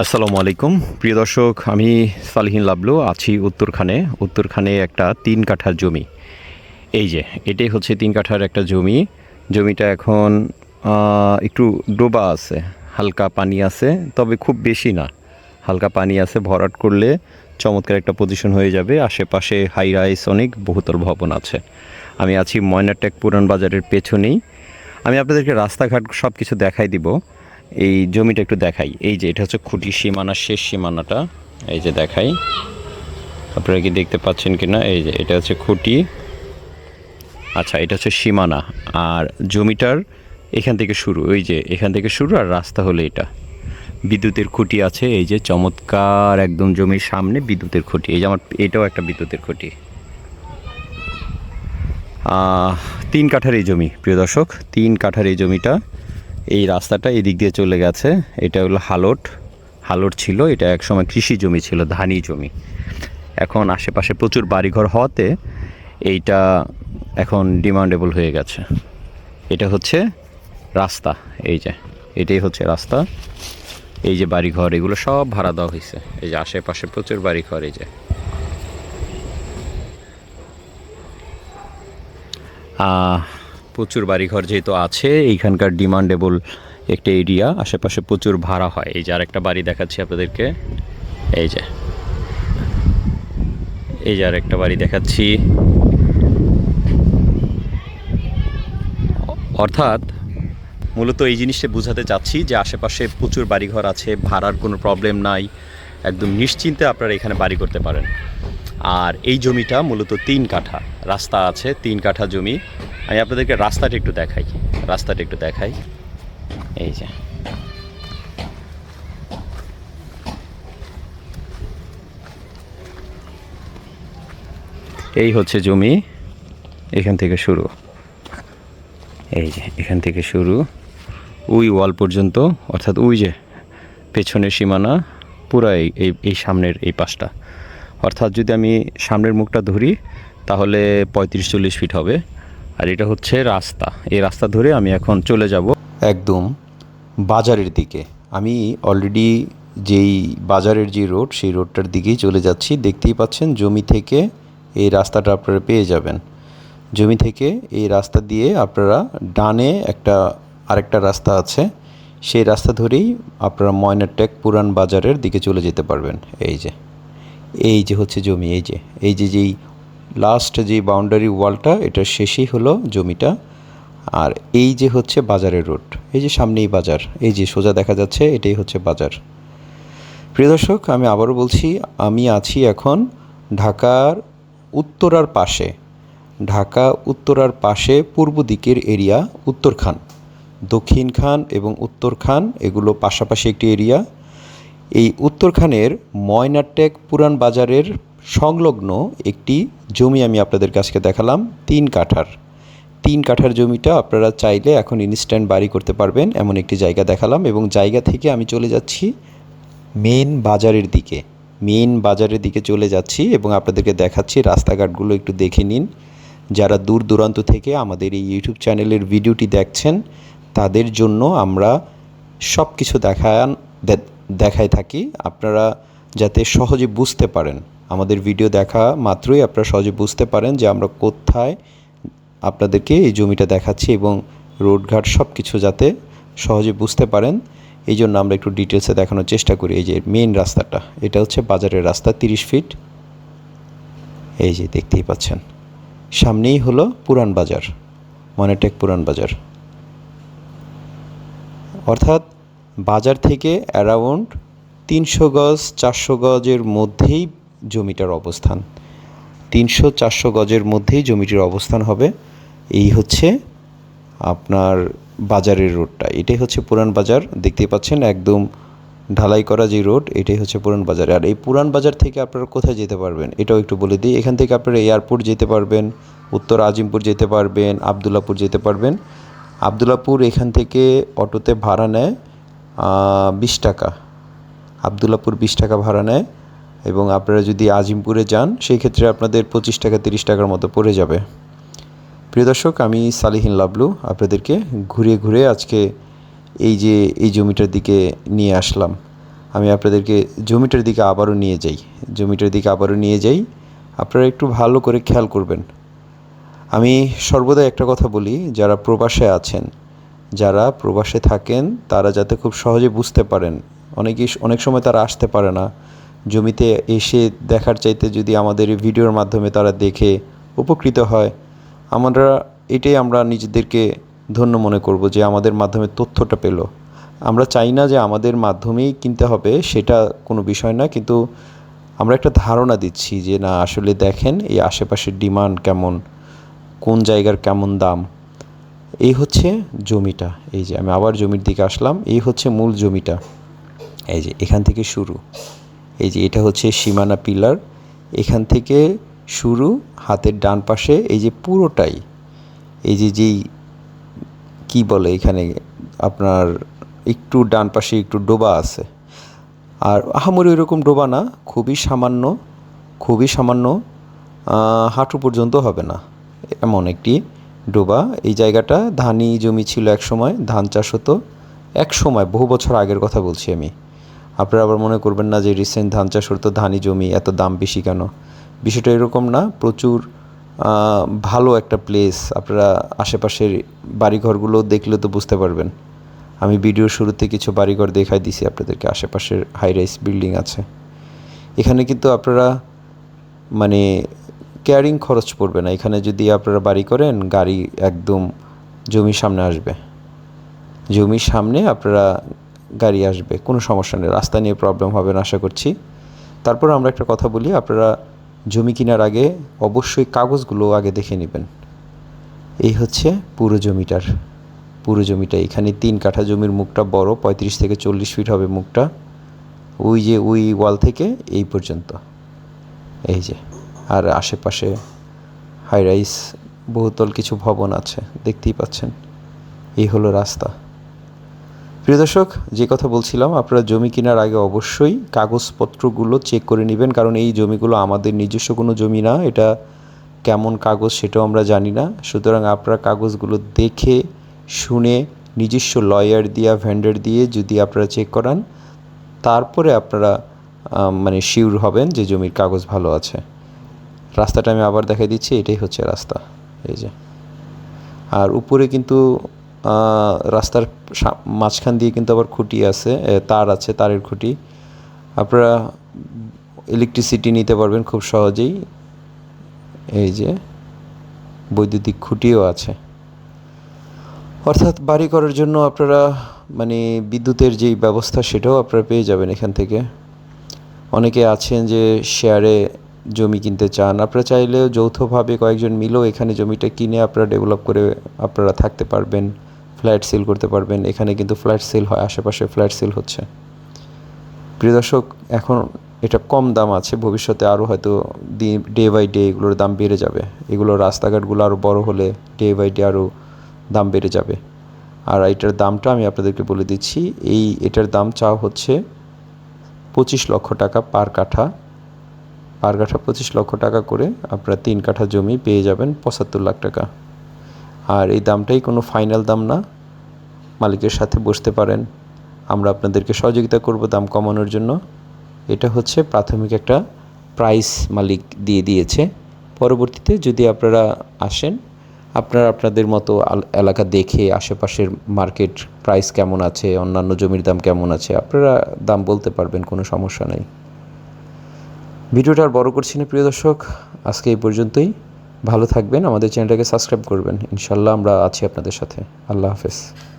আসসালামু আলাইকুম। প্রিয় দর্শক, আমি সালিহিন লাবলু, আছি উত্তরখানে। উত্তরখানে একটা তিন কাঠার জমি। এই যে, এটাই হচ্ছে তিন কাঠার একটা জমি। জমিটা এখন একটু ডোবা আছে, হালকা পানি আছে, তবে খুব বেশি না। হালকা পানি আছে, ভরাট করলে চমৎকার একটা পজিশন হয়ে যাবে। আশেপাশে হাই রাইস অনেক বহুতল ভবন আছে। আমি আছি ময়নাটেক পুরান বাজারের পেছনেই। আমি আপনাদেরকে রাস্তাঘাট সব কিছু দেখাই দিব। এই জমিটা একটু দেখাই। এই যে, এটা হচ্ছে খুঁটি সীমানা শেষ সীমানাটা। এই যে দেখাই। আপনারা কি দেখতে পাচ্ছেন কি না এই যে, এটা হচ্ছে খুঁটি। আচ্ছা এটা হচ্ছে সীমানা। আর জমিটার এখান থেকে শুরু ওই যে, এখান থেকে শুরু আর রাস্তা হলো এটা। বিদ্যুতের খুঁটি আছে, এই যে, চমৎকার একদম জমির সামনে বিদ্যুতের খুঁটি। এই যে, আমার, এটাও একটা বিদ্যুতের খুঁটি। তিন কাঠার এই জমি, প্রিয় দর্শক। তিন কাঠার এই জমিটা এই রাস্তাটা এদিক দিয়ে চলে গেছে। এটা হলো হালট। হালট ছিল এটা একসময় কৃষি জমি ছিল ধানি জমি। এখন আশেপাশে প্রচুর বাড়িঘর হওয়াতে এইটা এখন ডিমান্ডেবল হয়ে গেছে। এটা হচ্ছে রাস্তা এই যে। এটাই হচ্ছে রাস্তা। এই যে বাড়িঘর এগুলো সব ভাড়া দেওয়া হয়েছে। এই যে আশেপাশে প্রচুর বাড়িঘর এই যে। আহ, প্রচুর বাড়িঘর যেহেতু আছে, এইখানকার ডিমান্ডেবল একটা এরিয়া আশেপাশে প্রচুর ভাড়া হয়। এই যে আরেকটা বাড়ি দেখাচ্ছি আপনাদেরকে। এই যে। এই যে আরেকটা বাড়ি দেখাচ্ছি। অর্থাৎ মূলত এই জিনিসটা বোঝাতে চাচ্ছি যে আশেপাশে প্রচুর বাড়িঘর আছে, ভাড়ার কোনো প্রবলেম নাই। একদম নিশ্চিন্তে আপনারা এখানে বাড়ি করতে পারেন। আর এই জমিটা মূলত তিন কাঠা। রাস্তা আছে, তিন কাঠা জমি। আমি আপনাদেরকে রাস্তাটা একটু দেখাই। রাস্তাটা একটু দেখাই। এই যে। এই হচ্ছে জমি। এখান থেকে শুরু। এই যে, এখান থেকে শুরু। ওই ওয়াল পর্যন্ত, অর্থাৎ ওই যে পেছনের সীমানা পুরো এই এই- এই সামনের এই পাশটা। অর্থাৎ যদি আমি সামনের মুখটা ধরি, তাহলে পঁয়ত্রিশ চল্লিশ ফিট হবে। আর এটা হচ্ছে রাস্তা। এই রাস্তা ধরে আমি এখন চলে যাব একদম বাজারের দিকে। আমি অলরেডি যেই বাজারের যে রোড সেই রোডটার দিকেই চলে যাচ্ছি। দেখতেই পাচ্ছেন, জমি থেকে এই রাস্তাটা আপনারা পেয়ে যাবেন। জমি থেকে এই রাস্তা দিয়ে আপনারা ডানে একটা আরেকটা রাস্তা আছে। সেই রাস্তা ধরেই আপনারা ময়নাটেক পুরান বাজারের দিকে চলে যেতে পারবেন। এই যে। এই যে হচ্ছে জমি, এই যে এই যে যেই লাস্ট যে বাউন্ডারি ওয়ালটা এটার শেষেই হলো জমিটা। আর এই যে হচ্ছে বাজারের রোড এই যে সামনেই বাজার, এই যে সোজা দেখা যাচ্ছে, এটাই হচ্ছে বাজার। প্রিয় দর্শক, আমি আবারও বলছি, আমি আছি এখন ঢাকার উত্তরার পাশে, ঢাকা উত্তরার পাশে পূর্ব দিকের এরিয়া উত্তরখান দক্ষিণ খান এবং উত্তরখান এগুলো পাশাপাশি একটি এরিয়া এই উত্তরখানের ময়নাটেক পুরান বাজারের সংলগ্ন একটি জমি আমি আপনাদের কাছকে দেখালাম, তিন কাঠার। তিন কাঠার জমিটা আপনারা চাইলে এখন ইনস্ট্যান্ট বাড়ি করতে পারবেন, এমন একটি জায়গা দেখালাম এবং জায়গা থেকে আমি চলে যাচ্ছি মেন বাজারের দিকে। মেন বাজারের দিকে চলে যাচ্ছি এবং আপনাদেরকে দেখাচ্ছি রাস্তাঘাটগুলো একটু দেখে নিন। যারা দূর দূরান্ত থেকে আমাদের এই ইউটিউব চ্যানেলের ভিডিওটি দেখছেন, তাদের জন্য আমরা সব কিছু দেখান দে- দেখায় থাকি। আপনারা যাতে সহজে বুঝতে পারেন। আমাদের ভিডিও দেখা মাত্রই আপনারা সহজে বুঝতে পারেন যে আমরা কোথায় আপনাদেরকে এই জমিটা দেখাচ্ছি এবং রোডঘাট সব কিছু যাতে সহজে বুঝতে পারেন। এই জন্য আমরা একটু ডিটেলসে দেখানোর চেষ্টা করি। এই যে মেন রাস্তাটা, এটা হচ্ছে বাজারের রাস্তা, তিরিশ ফিট এই যে দেখতেই পাচ্ছেন। সামনেই হলো পুরান বাজার, মনেটেক পুরান বাজার। অর্থাৎ বাজার থেকে অ্যারাউন্ড তিনশো গজ, চারশো গজের মধ্যেই জমিটার অবস্থান। তিনশো, চারশো গজের মধ্যেই জমিটির অবস্থান হবে। এই হচ্ছে আপনার বাজারের রোডটা। এটাই হচ্ছে পুরান বাজার। দেখতেই পাচ্ছেন, একদম ঢালাই করা যে রোড, এটাই হচ্ছে পুরান বাজার। আর এই পুরান বাজার থেকে আপনারা কোথায় যেতে পারবেন, এটাও একটু বলে দিই। এখান থেকে আপনারা এয়ারপোর্ট যেতে পারবেন, উত্তর আজিমপুর যেতে পারবেন, আবদুল্লাপুর যেতে পারবেন। আবদুল্লাপুর এখান থেকে অটোতে ভাড়া নেয় বিশ টাকা। আবদুল্লাপুর বিশ টাকা ভাড়া নেয় এবং আপনারা যদি আজিমপুরে যান, সেই ক্ষেত্রে আপনাদের পঁচিশ টাকা, তিরিশ টাকার মতো পড়ে যাবে। প্রিয় দর্শক, আমি সালিহিন লাবলু আপনাদেরকে ঘুরে ঘুরে আজকে এই যে এই জমিটার দিকে নিয়ে আসলাম। আমি আপনাদেরকে জমিটার দিকে আবারও নিয়ে যাই। জমিটার দিকে আবারও নিয়ে যাই। আপনারা একটু ভালো করে খেয়াল করবেন। আমি সর্বদা একটা কথা বলি, যারা প্রবাসে আছেন যারা প্রবাসে থাকেন, তারা যাতে খুব সহজে বুঝতে পারেন। অনেকেই অনেক সময় তারা আসতে পারে না। জমিতে এসে দেখার চাইতে যদি আমাদের ভিডিওর মাধ্যমে তারা দেখে উপকৃত হয়, আমরা, এটাই আমরা নিজেদেরকে ধন্য মনে করব যে আমাদের মাধ্যমে তথ্যটা পেল। আমরা চাই না যে আমাদের মাধ্যমেই কিনতে হবে, সেটা কোনো বিষয় না, কিন্তু আমরা একটা ধারণা দিচ্ছি যে না, আসলে দেখেন এই আশেপাশের ডিমান্ড কেমন, কোন জায়গার কেমন দাম। এই হচ্ছে জমিটা, এই যে আমি আবার জমির দিকে আসলাম, এই হচ্ছে মূল জমিটা। এই যে এখান থেকে শুরু। এই যে এটা হচ্ছে সীমানা পিলার। এখান থেকে শুরু, হাতের ডান পাশে, এই যে পুরোটাই। এই যে যেই, কি বলে এখানে, আপনার একটু ডান পাশে একটু ডোবা আছে। আর আহামরি ওইরকম ডোবা না, খুবই সামান্য খুবই সামান্য হাঁটু পর্যন্ত হবে না। এমন একটি ডোবা, এই জায়গাটা ধানি জমি ছিল এক সময়, ধান চাষ হতো। এক সময়, বহু বছর আগের কথা বলছি আমি। আপনারা আবার মনে করবেন না যে রিসেন্ট ধান চাষ হতো, ধানি জমি এত দাম বেশি কেন? বিষয়টা এরকম না, প্রচুর ভালো একটা প্লেস আপনারা আশেপাশের বাড়িঘরগুলো দেখলে তো বুঝতে পারবেন। আমি ভিডিওর শুরুতে কিছু বাড়িঘর দেখাই দিছি আপনাদেরকে, আশেপাশের হাই রাইস বিল্ডিং আছে। এখানে কিন্তু আপনারা মানে ক্যারিং খরচ পড়বে না। এখানে যদি আপনারা বাড়ি করেন, গাড়ি একদম জমির সামনে আসবে। জমির সামনে আপনারা গাড়ি আসবে, কোনো সমস্যা নেই। রাস্তা নিয়ে প্রবলেম হবে না, আশা করছি। তারপর আমরা একটা কথা বলি, আপনারা জমি কেনার আগে অবশ্যই কাগজগুলো আগে দেখে নেবেন। এই হচ্ছে পুরো জমিটার, পুরো জমিটা। এখানে তিন কাঠা জমির মুখটা বড়, পঁয়ত্রিশ থেকে চল্লিশ ফিট হবে মুখটা। ওই যে, ওই ওয়াল থেকে এই পর্যন্ত। এই যে। আর আশেপাশে হাই রাইস বহুতল কিছু ভবন আছে, দেখতেই পাচ্ছেন। এই হলো রাস্তা। প্রিয় দর্শক, যে কথা বলছিলাম, আপনারা জমি কেনার আগে অবশ্যই কাগজপত্রগুলো চেক করে নেবেন, কারণ এই জমিগুলো আমাদের নিজস্ব কোনো জমি না, এটা কেমন কাগজ সেটাও আমরা জানি না। সুতরাং আপনারা কাগজগুলো দেখে, শুনে, নিজস্ব লয়ার দিয়া ভেন্ডার দিয়ে যদি আপনারা চেক করান, তারপরে আপনারা মানে শিওর হবেন যে জমির কাগজ ভালো আছে। রাস্তাটা আমি আবার দেখাই দিচ্ছি, এটাই হচ্ছে রাস্তা, এই যে। আর উপরে কিন্তু রাস্তার মাঝখান দিয়ে কিন্তু আবার খুঁটি আছে তার আছে, তারের খুঁটি। আপনারা ইলেকট্রিসিটি নিতে পারবেন খুব সহজেই। এই যে, বৈদ্যুতিক খুঁটিও আছে। অর্থাৎ বাড়ি করার জন্য আপনারা মানে বিদ্যুতের যেই ব্যবস্থা, সেটাও আপনারা পেয়ে যাবেন এখান থেকে। অনেকে আছেন যে শেয়ারে জমি কিনতে চান, আপনারা চাইলেও যৌথভাবে কয়েকজন মিলেও এখানে জমিটা কিনে আপনারা ডেভেলপ করে আপনারা থাকতে পারবেন ফ্ল্যাট সেল করতে পারবেন। এখানে কিন্তু ফ্ল্যাট সেল হয়, আশেপাশে ফ্ল্যাট সেল হচ্ছে। প্রিয় দর্শক, এখন এটা কম দাম আছে, ভবিষ্যতে আরও হয়তো ডে বাই ডে এগুলোর দাম বেড়ে যাবে। এগুলো রাস্তাঘাটগুলো আরও বড় হলে ডে বাই ডে আরও দাম বেড়ে যাবে। আর এটার দামটা আমি আপনাদেরকে বলে দিচ্ছি, এই এটার দাম চাওয়া হচ্ছে পঁচিশ লক্ষ টাকা পার কাঠা। পার কাঠা পঁচিশ লক্ষ টাকা করে আপনারা তিন কাঠা জমি পেয়ে যাবেন পঁচাত্তর লাখ টাকা। আর এই দামটাই কোনো ফাইনাল দাম না। মালিকের সাথে বসতে পারেন। আমরা আপনাদেরকে সহযোগিতা করব দাম কমানোর জন্য। এটা হচ্ছে প্রাথমিক একটা প্রাইস মালিক দিয়ে দিয়েছে। পরবর্তীতে যদি আপনারা আসেন, আপনারা আপনাদের মতো এলাকা দেখে আশেপাশের মার্কেট প্রাইস কেমন আছে, অন্যান্য জমির দাম কেমন আছে, আপনারা দাম বলতে পারবেন, কোনো সমস্যা নেই। ভিডিওটা আর বড় করছি না, প্রিয় দর্শক। আজকে এই পর্যন্তই। ভালো থাকবেন, আমাদের চ্যানেলটাকে সাবস্ক্রাইব করবেন। ইনশাল্লাহ আমরা আছি আপনাদের সাথে। আল্লাহ হাফেজ।